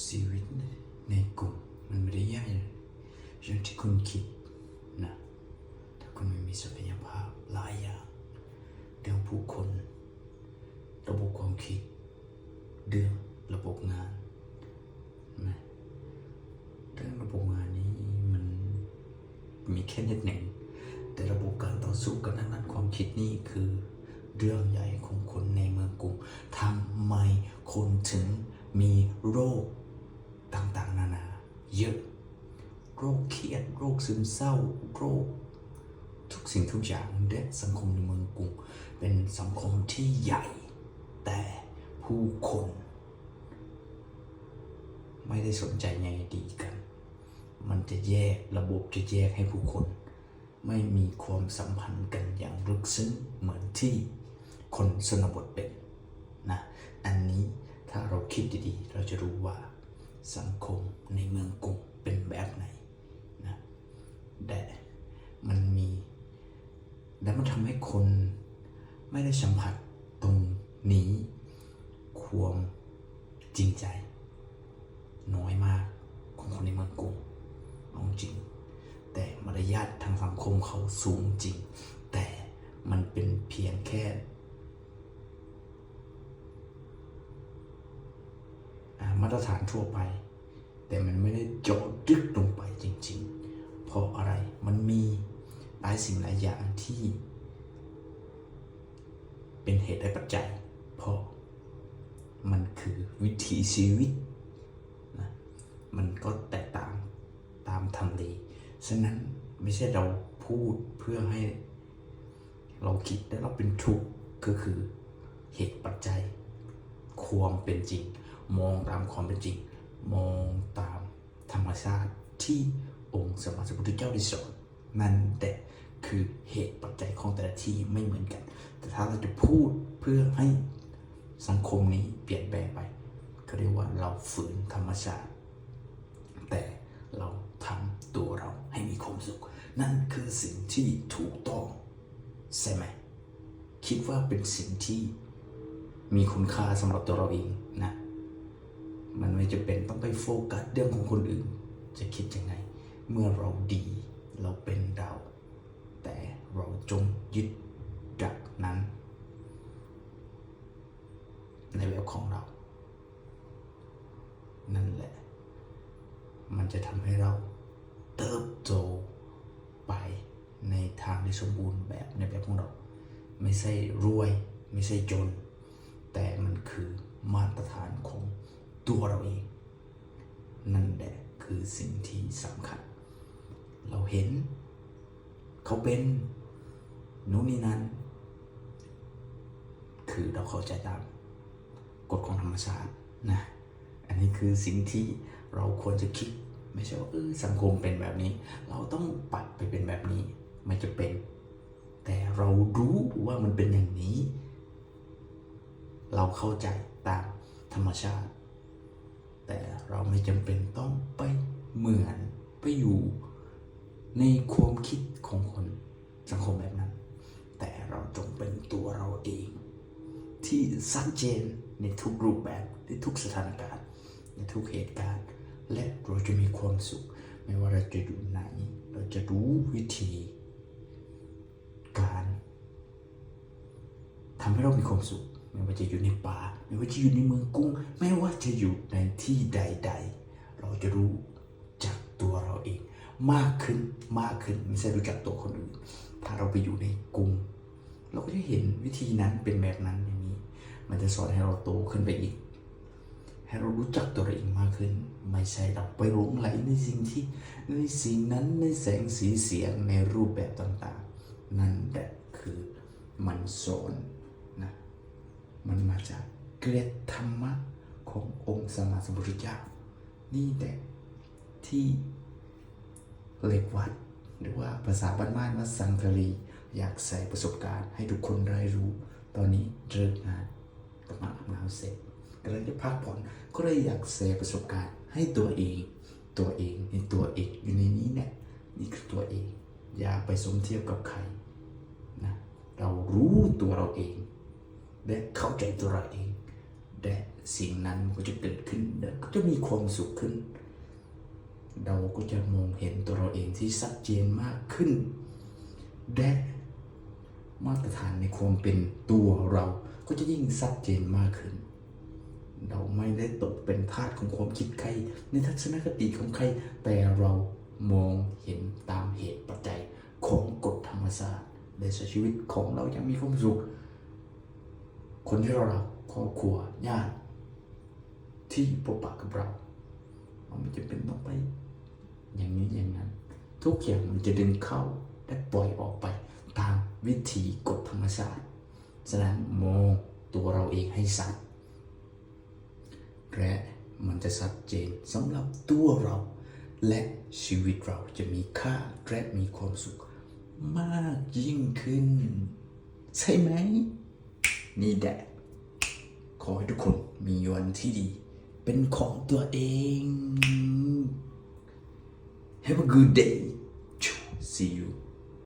ชีวิตในกลุ่มมันไม่ได้ยากอย่างที่คุณคิดนะถ้าคุณไม่มีศักยภาพหลายอย่างเรื่องผู้คน ระบบความคิด เรื่องระบบงานนะเรื่องระบบงานนี้มันมีแค่นิดหนึ่งแต่ระบบการต่อสู้กันทางด้านความคิดนี่คือเรื่องใหญ่ของคนในเมืองกรุงทำไมคนถึงมีโรค ต่างๆ นานาเยอะ โรคเครียด โรคซึมเศร้า โรค ทุกสิ่งทุกอย่างและสังคมในเมืองกรุง เป็นสังคมที่ใหญ่ แต่ผู้คน ไม่ได้สนใจในดีกัน มันจะแยกระบบจะแยกให้ผู้คน ไม่มีความสัมพันธ์กันอย่างลึกซึ้งเหมือนที่คนชนบทเป็นนะ อันนี้ถ้าเราคิดดีๆ เราจะรู้ว่า สังคมในเมืองกรุงเป็นแบบไหนนะแต่มันมี และมันทำให้คนไม่ได้สัมผัสตรงนี้ ความจริงใจ น้อยมากของคนในเมืองกรุงเอาจริง แต่มารยาททางสังคมเขาสูงจริง แต่มันเป็นเพียงแค่ อ่า มาตรฐานทั่วไป แต่มันไม่ได้เจาะลึกลงไปจริงๆ เพราะอะไรมันมีหลายสิ่งหลายอย่างที่ เป็นเหตุและปัจจัย เพราะมันคือวิถีชีวิตนะมันก็แตกต่างตามทำเลฉะนั้นไม่ใช่เราพูดเพื่อให้เราคิดและเราเป็นทุกข์ก็คือเหตุปัจจัย ความเป็นจริง มองตามความเป็นจริง มองตามธรรมชาติที่องค์สมมาสัมพุทธเจ้าได้สอนนั่นแต่คือเหตุปัจจัยของแต่ละที่ไม่เหมือนกัน แต่ถ้าเราจะพูดเพื่อให้สังคมนี้เปลี่ยนแปลงไป ก็เรียกว่าเราฝืนธรรมชาติ แต่เราทำตัวเราให้มีความสุข นั่นคือสิ่งที่ถูกต้องใช่ไหม คิดว่าเป็นสิ่งที่มีคุณค่าสำหรับตัวเราเองนะ จะเป็นต้องไปโฟกัสเรื่องของคนอื่น จะคิดยังไง เมื่อเราดีเราเป็นเรา แต่เราจงยึดดักนั้น ในแบบของเรา นั่นแหละ มันจะทำให้เราเติบโตไปในทางที่สมบูรณ์แบบในแบบของเรา ไม่ใช่รวย ไม่ใช่จน แต่มันคือมาตรฐานของ ตัวเราเอง นั่นแหละคือสิ่งที่สำคัญ เราเห็น เขาเป็นนู้นนี่นั้น คือเราเข้าใจตามกฎของธรรมชาตินะ อันนี้คือสิ่งที่เราควรจะคิด ไม่ใช่ว่าเออสังคมเป็นแบบนี้ เราต้องปรับไปเป็นแบบนี้ไม่จะเป็น แต่เรารู้ว่ามันเป็นอย่างนี้ เราเข้าใจตามธรรมชาติ แต่เราไม่จำเป็นต้องไปเหมือนไปอยู่ในความคิดของคนสังคมแบบนั้น แต่เราจงเป็นตัวเราเอง ที่ชัดเจนในทุกรูปแบบในทุกสถานการณ์ ในทุกเหตุการณ์ และเราจะมีความสุข ไม่ว่าเราจะอยู่ไหน เราจะรู้วิธี การทำให้เรามีความสุข ไม่ว่าจะอยู่ในป่า ไม่ว่าจะอยู่ในเมืองกรุงไม่ว่าจะอยู่ในที่ใด ๆ เราจะรู้จักตัวเราเอง มากขึ้นมากขึ้นไม่ใช่รู้จักตัวคนอื่น ถ้าเราไปอยู่ในกรุงเราก็จะเห็นวิธีนั้นเป็นแบบนั้นอย่างนี้ มันจะสอนให้เราโตขึ้นไปอีก ให้เรารู้จักตัวเราเองมากขึ้น ไม่ใช่เราไปหลงไหลในสิ่งที่ในสิ่งนั้นในแสงสีเสียงในรูปแบบต่างๆ นั่นแหละคือมันสอน มันมาจากเกล็ดธรรมะขององค์สมมาสมพุทธเจ้า นี่แหละที่เหล็กวัด หรือว่าภาษาบ้านๆว่าสังคลีอยากใส่ประสบการณ์ให้ทุกคนได้รู้ ตอนนี้เลิกงานกำลังอานเสร็จกำลังจะพักผ่อนก็เลยอยากแชร์ประสบการณ์ให้ตัวเอง ตัวเองในตัวเองอยู่ในนี้เนี่ยนี่คือตัวเอง อย่าไปสมเทียบกับใครนะเรารู้ตัวเราเอง และเข้าใจตัวเราเอง และสิ่งนั้นก็จะเกิดขึ้นแล้วก็จะมีความสุขขึ้น เราก็จะมองเห็นตัวเราเองที่ชัดเจนมากขึ้น และมาตรฐานในความเป็นตัวเราก็จะยิ่งชัดเจนมากขึ้น เราไม่ได้ตกเป็นทาสของความคิดใคร ในทัศนคติของใคร แต่เรามองเห็นตามเหตุปัจจัยของกฎธรรมชาติในชีวิตของเรายังมีความสุข คนที่เรารักครอบครัวญาติที่ปกปักกับเราเราไม่จำเป็นต้องไป อย่างนี้อย่างนั้น ทุกอย่างมันจะดึงเข้าและปล่อยออกไป ตามวิธีกฎธรรมชาติฉะนั้นมองตัวเราเองให้สัตว์และมันจะชัดเจนสำหรับตัวเรา และชีวิตเราจะมีค่าและมีความสุขมากยิ่งขึ้น ใช่ไหม นี่แหละขอให้ทุกคนมีวันที่ดี เป็นของตัวเอง Have a good day. See you.